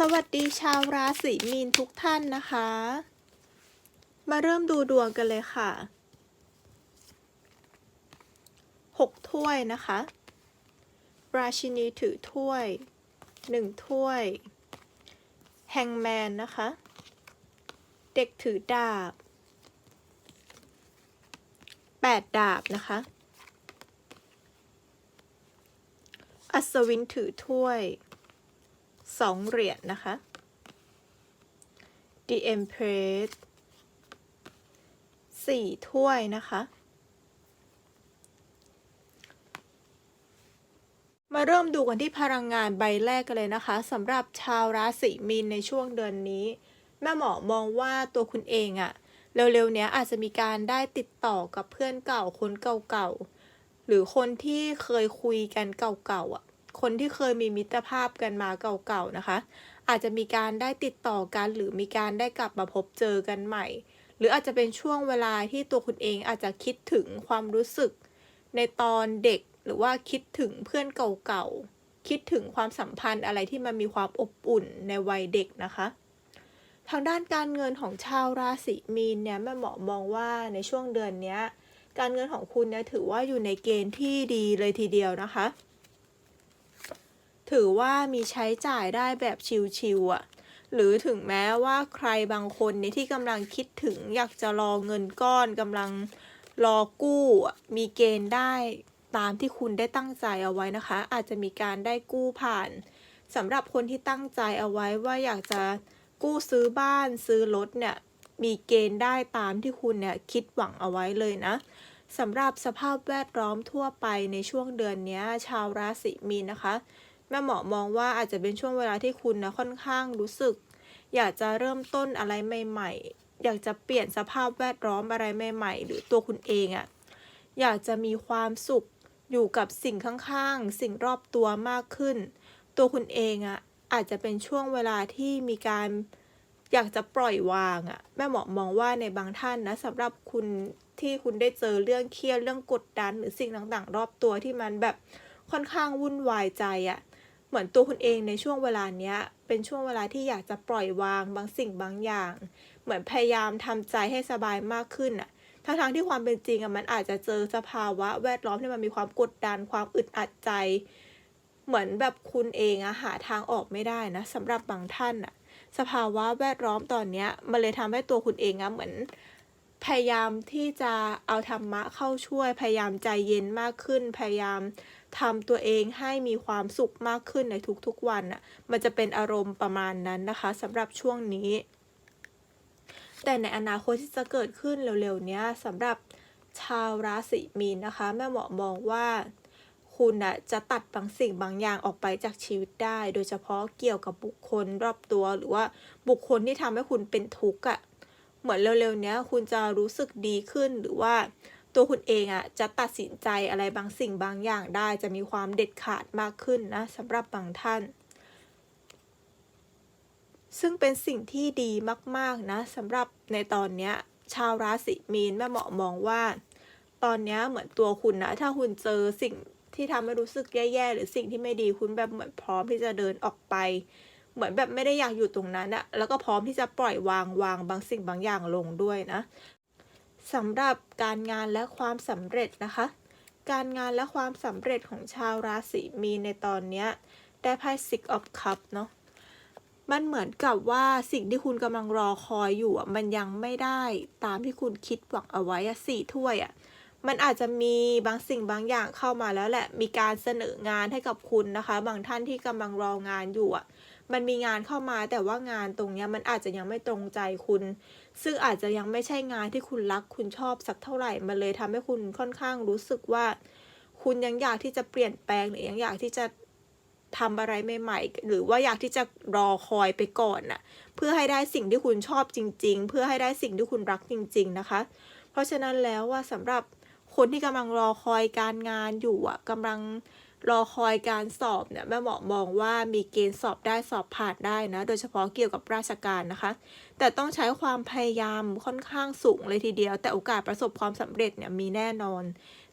สวัสดีชาวราศีมีนทุกท่านนะคะ มาเริ่มดูดวงกันเลยค่ะหกถ้วยนะคะ ราชินีถือถ้วยหนึ่งถ้วย แฮงแมนนะคะ เด็กถือดาบแปดดาบนะคะ อัศวินถือถ้วย สองเหรียญนะคะ The Empress สี่ถ้วยนะคะ มาเริ่มดูกันที่พลังงานใบแรกกันเลยนะคะสำหรับชาวราศีมีนในช่วงเดือนนี้ แม่หมอมองว่าตัวคุณเองอะเร็วๆเนี้ยอาจจะมีการได้ติดต่อกับเพื่อนเก่าคนเก่าๆหรือคนที่เคยคุยกันเก่าๆอะ คนที่เคยมีมิตรภาพกันมาเก่าๆนะคะ อาจจะมีการได้ติดต่อกัน หรือมีการได้กลับมาพบเจอกันใหม่ หรืออาจจะเป็นช่วงเวลาที่ตัวคุณเองอาจจะคิดถึงความรู้สึก ในตอนเด็กหรือว่าคิดถึงเพื่อนเก่าๆคิดถึงความสัมพันธ์อะไรที่มันมีความอบอุ่นในวัยเด็กนะคะทางด้านการเงินของชาวราศีมีนเนี่ยแม่หมอมองว่าในช่วงเดือนนี้การเงินของคุณเนี่ยถือว่าอยู่ในเกณฑ์ที่ดีเลยทีเดียวนะคะ ถือว่ามีใช้จ่ายได้แบบชิวๆอะ่ะหรือถึงแม้ว่าใครบางคนเนี่ยที่กำลังคิดถึงอยากจะรอเงินก้อนกำลังรอกู้ มีเกณฑ์ได้ตามที่คุณได้ตั้งใจเอาไว้นะคะ อาจจะมีการได้กู้ผ่านสำหรับคนที่ตั้งใจเอาไว้ว่าอยากจะกู้ซื้อบ้านซื้อรถเนี่ยมีเกณฑ์ได้ตามที่คุณเนี่ยคิดหวังเอาไว้เลยนะสำหรับสภาพแวดล้อมทั่วไปในช่วงเดือนนี้ชาวราศีมีนนะคะ แม่หมอมองว่าอาจจะเป็นช่วงเวลาที่คุณนะค่อนข้างรู้สึก อยากจะเริ่มต้นอะไรใหม่ ๆ อยากจะเปลี่ยนสภาพแวดล้อมอะไรใหม่ ๆ หรือตัวคุณเองอะ่ะอยากจะมีความสุขอยู่กับสิ่งข้างๆ สิ่งรอบตัวมากขึ้น ตัวคุณเองอะ่ะอาจจะเป็นช่วงเวลาที่มีการอยากจะปล่อยวางอะ่ะแม่หมอมองว่าในบางท่านนะสำหรับคุณที่คุณได้เจอเรื่องเครียดเรื่องกดดัน หรือสิ่งต่างๆ รอบตัวที่มันแบบค่อนข้างวุ่นวายใจอะ่ะ เหมือนตัวคุณเองในช่วงเวลาเนี้ย เป็นช่วงเวลาที่อยากจะปล่อยวางบางสิ่งบางอย่าง เหมือนพยายามทำใจให้สบายมากขึ้นอะทั้งๆที่ความเป็นจริงอะมันอาจจะเจอสภาวะแวดล้อมที่มันมีความกดดันความอึดอัดใจ เหมือนแบบคุณเองอะหาทางออกไม่ได้นะสำหรับบางท่านอะสภาวะแวดล้อมตอนเนี้ยมันเลยทำให้ตัวคุณเองอะเหมือน พยายามที่จะเอาธรรมะเข้าช่วย พยายามใจเย็นมากขึ้น พยายาม ทำตัวเองให้มีความสุขมากขึ้นในทุกๆวันอะมันจะเป็นอารมณ์ประมาณนั้นนะคะสำหรับช่วงนี้ แต่ในอนาคตที่จะเกิดขึ้นเร็วๆนี้สำหรับชาวราศีมีนนะคะ แม่หมอมองว่าคุณนะจะตัดบางสิ่งบางอย่างออกไปจากชีวิตได้ โดยเฉพาะเกี่ยวกับบุคคลรอบตัว หรือว่าบุคคลที่ทำให้คุณเป็นทุกข์อะ่ะเหมือนเร็วๆนี้คุณจะรู้สึกดีขึ้นหรือว่า ตัวคุณเองอะ่ะจะตัดสินใจอะไรบางสิ่งบางอย่างได้จะมีความเด็ดขาดมากขึ้นนะสำหรับบางท่าน ซึ่งเป็นสิ่งที่ดีมากๆนะสำหรับในตอนเนี้ยชาวราศีมีนแม่หมอมองว่า ตอนเนี้ยเหมือนตัวคุณนะถ้าคุณเจอสิ่งที่ทำให้รู้สึกแย่ๆหรือสิ่งที่ไม่ดีคุณแบบเหมือนพร้อมที่จะเดินออกไป เหมือนแบบไม่ได้อยากอยู่ตรงนั้นอะแล้วก็พร้อมที่จะปล่อยวางวางบางสิ่งบางอย่างลงด้วยนะ สำหรับการงานและความสำเร็จนะคะ การงานและความสำเร็จของชาวราศีมีนในตอนนี้ได้ไพ่ Six of Cup เนาะมันเหมือนกับว่าสิ่งที่คุณกำลังรอคอยอยู่มันยังไม่ได้ตามที่คุณคิดหวังเอาไว้สี่ถ้วยอะมันอาจจะมีบางสิ่งบางอย่างเข้ามาแล้วแหละ มีการเสนองานให้กับคุณนะคะ บางท่านที่กำลังรองานอยู่อะ มันมีงานเข้ามาแต่ว่างานตรงนี้มันอาจจะยังไม่ตรงใจคุณ ซึ่งอาจจะยังไม่ใช่งานที่คุณรักคุณชอบสักเท่าไหร่มันเลยทำให้คุณค่อนข้างรู้สึกว่า คุณยังอยากที่จะเปลี่ยนแปลงหรือยังอยากที่จะทำอะไรใหม่ๆ หรือว่าอยากที่จะรอคอยไปก่อนน่ะ เพื่อให้ได้สิ่งที่คุณชอบจริง ๆ เพื่อให้ได้สิ่งที่คุณรักจริง ๆ นะคะ เพราะฉะนั้นแล้วว่าสำหรับคนที่กำลังรอคอยการงานอยู่อะกำลัง รอคอยการสอบเนี่ยแม่หมอมองว่ามีเกณฑ์สอบได้สอบผ่านได้นะ โดยเฉพาะเกี่ยวกับราชการนะคะ แต่ต้องใช้ความพยายามค่อนข้างสูงเลยทีเดียว แต่โอกาสประสบความสำเร็จเนี่ยมีแน่นอน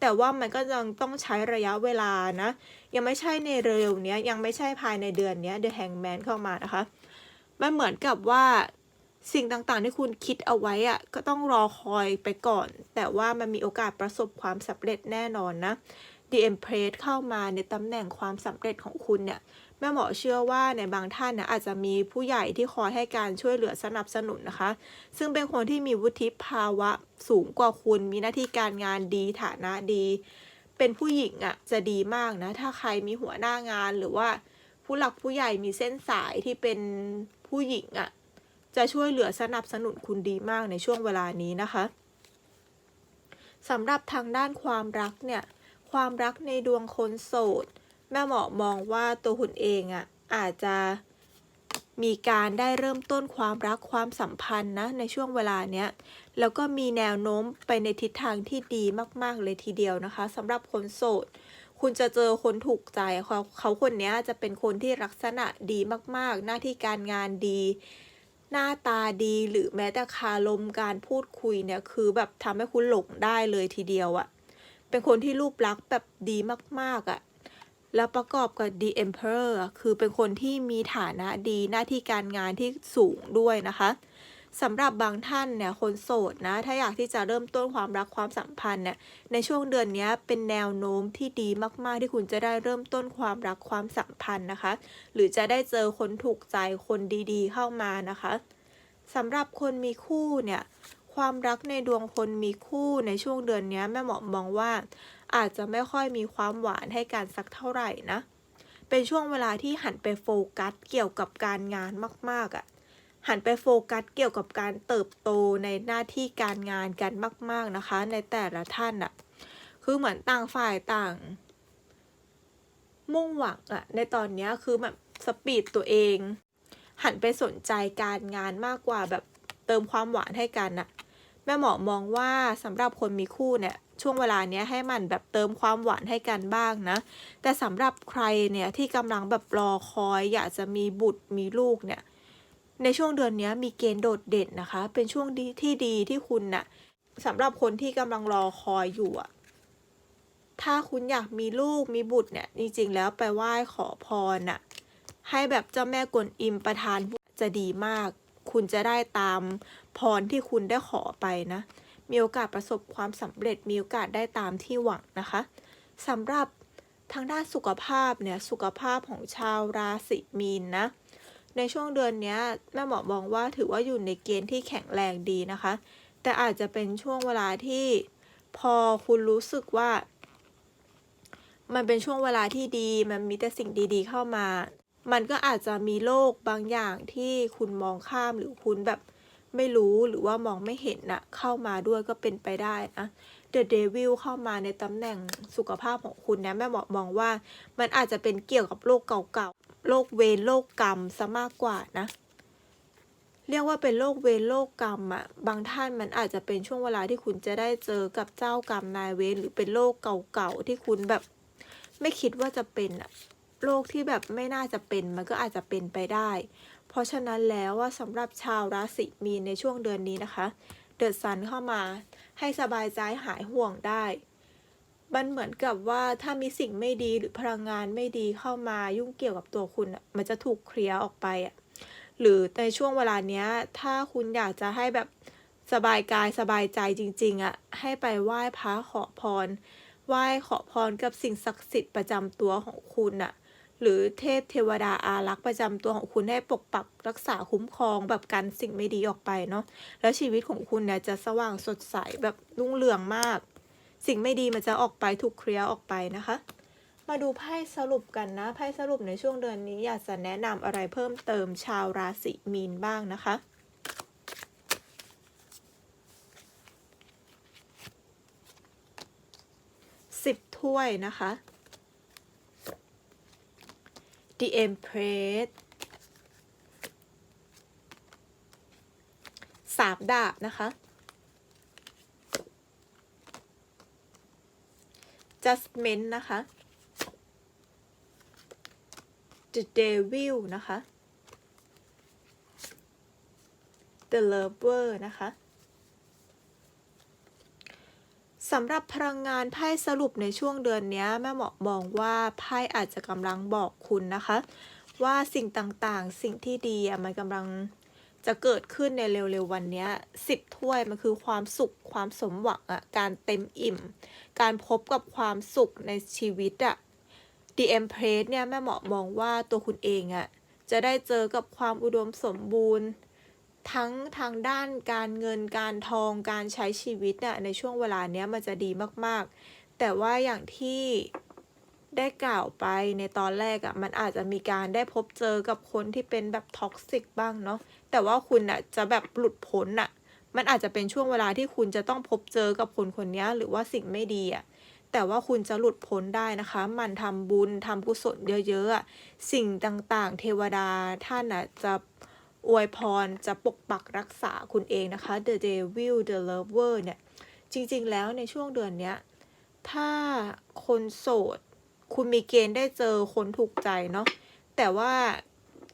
แต่ว่ามันก็ยังต้องใช้ระยะเวลานะ ยังไม่ใช่ในเร็วเนี้ยยังไม่ใช่ภายในเดือนเนี้ย The Hangman เข้ามานะคะมันเหมือนกับว่าสิ่งต่างๆที่คุณคิดเอาไว้อะก็ต้องรอคอยไปก่อน แต่ว่ามันมีโอกาสประสบความสำเร็จแน่นอนนะ The Empress เข้ามาในตำแหน่งความสำเร็จของคุณเนี่ยแม่หมอเชื่อว่าในบางท่านนะอาจจะมีผู้ใหญ่ที่คอยให้การช่วยเหลือสนับสนุนนะคะ ซึ่งเป็นคนที่มีวุฒิภาวะสูงกว่าคุณ มีหน้าที่การงานดีฐานะดี เป็นผู้หญิงอะ่ะจะดีมากนะ ถ้าใครมีหัวหน้างานหรือว่าผู้หลักผู้ใหญ่มีเส้นสายที่เป็นผู้หญิงอะ่ะจะช่วยเหลือสนับสนุนคุณดีมากในช่วงเวลานี้นะคะสำหรับทางด้านความรักเนี่ย ความรักในดวงคนโสด แม่หมอมองว่าตัวคุณเองอะ่ะอาจจะมีการได้เริ่มต้นความรักความสัมพันธ์นะในช่วงเวลาเนี้ย แล้วก็มีแนวโน้มไปในทิศทางที่ดีมาก ๆ เลยทีเดียวนะคะสำหรับคนโสด คุณจะเจอคนถูกใจเขาเขาคนนี้จะเป็นคนที่ลักษณะดีมาก ๆ หน้าที่การงานดี หน้าตาดีหรือแม้แต่คารมการพูดคุยเนี่ยคือแบบทำให้คุณหลงได้เลยทีเดียวอะ เป็นคนที่รูปลักษณ์แบบดีมากๆอะแล้วประกอบกับ The Emperor คือเป็นคนที่มีฐานะดีหน้าที่การงานที่สูงด้วยนะคะสำหรับบางท่านเนี่ยคนโสดนะ ถ้าอยากที่จะเริ่มต้นความรักความสัมพันธ์เนี่ยในช่วงเดือนนี้เป็นแนวโน้มที่ดีมาก ๆ ที่คุณจะได้เริ่มต้นความรักความสัมพันธ์นะคะ หรือจะได้เจอคนถูกใจคนดีๆ เข้ามานะคะสำหรับคนมีคู่เนี่ย ความรักในดวงคนมีคู่ในช่วงเดือนนี้แม่หมอมองว่า อาจจะไม่ค่อยมีความหวานให้กันสักเท่าไหร่นะ เป็นช่วงเวลาที่หันไปโฟกัสเกี่ยวกับการงานมากๆอะ่ะหันไปโฟกัสเกี่ยวกับการเติบโตในหน้าที่การงานกันมาก ๆนะคะ ในแต่ละท่านอะ่ะคือเหมือนต่างฝ่ายต่าง มุ่งหวังอะ่ะในตอนนี้คือแบบสปีดตัวเอง หันไปสนใจการงานมากกว่าแบบเติมความหวานให้กันน่ะ แม่หมอมองว่าสำหรับคนมีคู่เนี่ยช่วงเวลาเนี้ยให้มันแบบเติมความหวานให้กันบ้างนะ แต่สำหรับใครเนี่ยที่กำลังแบบรอคอยอยากจะมีบุตรมีลูกเนี่ยในช่วงเดือนนี้มีเกณฑ์โดดเด่นนะคะ เป็นช่วงดีที่ดีที่คุณน่ะสำหรับคนที่กำลังรอคอยอยู่อะถ้าคุณอยากมีลูกมีบุตรเนี่ย จริงๆ แล้วไปไหว้ขอพรน่ะ ให้แบบเจ้าแม่กวนอิมประทานจะดีมาก คุณจะได้ตามพรที่คุณได้ขอไปนะ มีโอกาสประสบความสำเร็จ มีโอกาสได้ตามที่หวังนะคะสำหรับทางด้านสุขภาพเนี่ยสุขภาพของชาวราศีมีนนะในช่วงเดือนนี้แม่หมอมองว่าถือว่าอยู่ในเกณฑ์ที่แข็งแรงดีนะคะ แต่อาจจะเป็นช่วงเวลาที่พอคุณรู้สึกว่า มันเป็นช่วงเวลาที่ดี มันมีแต่สิ่งดีๆ เข้ามา มันก็อาจจะมีโรคบางอย่างที่คุณมองข้ามหรือคุณแบบไม่รู้หรือว่ามองไม่เห็นนะเข้ามาด้วยก็เป็นไปได้นะ The Devil เข้ามาในตำแหน่งสุขภาพของคุณนะแม่หมอมองว่ามันอาจจะเป็นเกี่ยวกับโรคเก่าๆโรคเวรโรคกรรมซะมากกว่านะ เรียกว่าเป็นโรคเวรโรคกรรมอะบางท่านมันอาจจะเป็นช่วงเวลาที่คุณจะได้เจอกับเจ้ากรรมนายเวรหรือเป็นโรคเก่าๆที่คุณแบบ ไม่คิดว่าจะเป็นอะ โรคที่แบบไม่น่าจะเป็นมันก็อาจจะเป็นไปได้ เพราะฉะนั้นแล้วว่าสำหรับชาวราศีมีนในช่วงเดือนนี้นะคะเดือดซันเข้ามาให้สบายใจหายห่วงได้ มันเหมือนกับว่าถ้ามีสิ่งไม่ดีหรือพลังงานไม่ดีเข้ามายุ่งเกี่ยวกับตัวคุณอะมันจะถูกเคลียร์ออกไปอะหรือในช่วงเวลาเนี้ย ถ้าคุณอยากจะให้แบบสบายกายสบายใจจริงๆอะให้ไปไหว้พระขอพร ไหว้ขอพรกับสิ่งศักดิ์สิทธิ์ประจำตัวของคุณอะ หรือเทพเทวดาอารักษ์ประจำตัวของคุณให้ปกปักรักษาคุ้มครองแบบกันสิ่งไม่ดีออกไปเนาะแล้วชีวิตของคุณเนี่ยจะสว่างสดใสแบบรุ่งเรืองมาก สิ่งไม่ดีมันจะออกไปถูกเคลียร์ออกไปนะคะ มาดูไพ่สรุปกันนะไพ่สรุปในช่วงเดือนนี้อยากจะแนะนำอะไรเพิ่มเติมชาวราศีมีนบ้างนะคะสิบถ้วยนะคะ The Empress สามดาบนะคะ Judgment นะคะ The Devil นะคะ The Lover นะคะ สำหรับพลังงานไพ่สรุปในช่วงเดือนนี้แม่หมอมองว่าไพ่อาจจะกำลังบอกคุณนะคะ ว่าสิ่งต่างๆ สิ่งที่ดีอะมันกำลังจะเกิดขึ้นในเร็วๆวันนี้สิบถ้วยมันคือความสุขความสมหวังอะการเต็มอิ่ม การพบกับความสุขในชีวิตอะ The Empress เนี่ยแม่หมอมองว่าตัวคุณเองอะจะได้เจอกับความอุดมสมบูรณ์ ทั้งทางด้านการเงินการทองการใช้ชีวิตน่ะในช่วงเวลาเนี้ยมันจะดีมากๆ แต่ว่าอย่างที่ได้กล่าวไปในตอนแรกอะ่ะมันอาจจะมีการได้พบเจอกับคนที่เป็นแบบท็อกซิกบ้างเนาะแต่ว่าคุณอะจะแบบหลุดพ้นอะมันอาจจะเป็นช่วงเวลาที่คุณจะต้องพบเจอกับคนคนนี้หรือว่าสิ่งไม่ดีอะแต่ว่าคุณจะหลุดพ้นได้นะคะ มันทำบุญทำกุศลเยอะๆอะสิ่งต่างๆ เทวดาท่านอะจะ อวยพรจะปกปักรักษาคุณเองนะคะ The Devil The Lover เนี่ยจริงๆ แล้วในช่วงเดือนนี้ถ้าคนโสด คุณมีเกณฑ์ได้เจอคนถูกใจเนาะแต่ว่า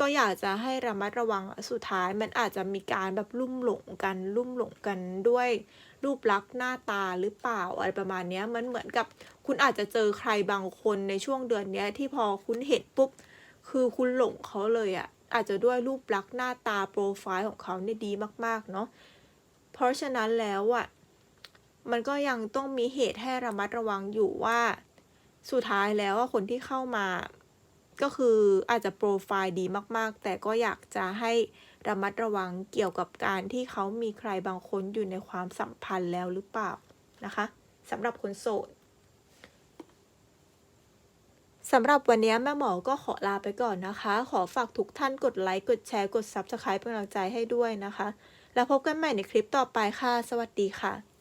ก็อยากจะให้ระมัดระวังสุดท้ายมันอาจจะมีการแบบลุ่มหลงกันลุ่มหลงกันด้วยรูปลักษณ์หน้าตาหรือเปล่าอะไรประมาณนี้มันเหมือนกับคุณอาจจะเจอใครบางคนในช่วงเดือนนี้ที่พอคุณเห็นปุ๊บ คือคุณหลงเขาเลยอะ อาจจะด้วยรูปลักษณ์หน้าตาโปรไฟล์ของเขาเนี่ยดีมาก ๆ เนาะเพราะฉะนั้นแล้วอะ่ะมันก็ยังต้องมีเหตุให้ระมัดระวังอยู่ว่า สุดท้ายแล้วว่าคนที่เข้ามา ก็คืออาจจะโปรไฟล์ดีมากๆ แต่ก็อยากจะให้ระมัดระวังเกี่ยวกับการที่เขามีใครบางคนอยู่ในความสัมพันธ์แล้วหรือเปล่านะคะสำหรับคนโสด สำหรับวันนี้แม่หมอก็ขอลาไปก่อนนะคะ ขอฝากทุกท่านกดไลค์ กดแชร์ กด Subscribe เป็นกำลังใจให้ด้วยนะคะ แล้วพบกันใหม่ในคลิปต่อไปค่ะ สวัสดีค่ะ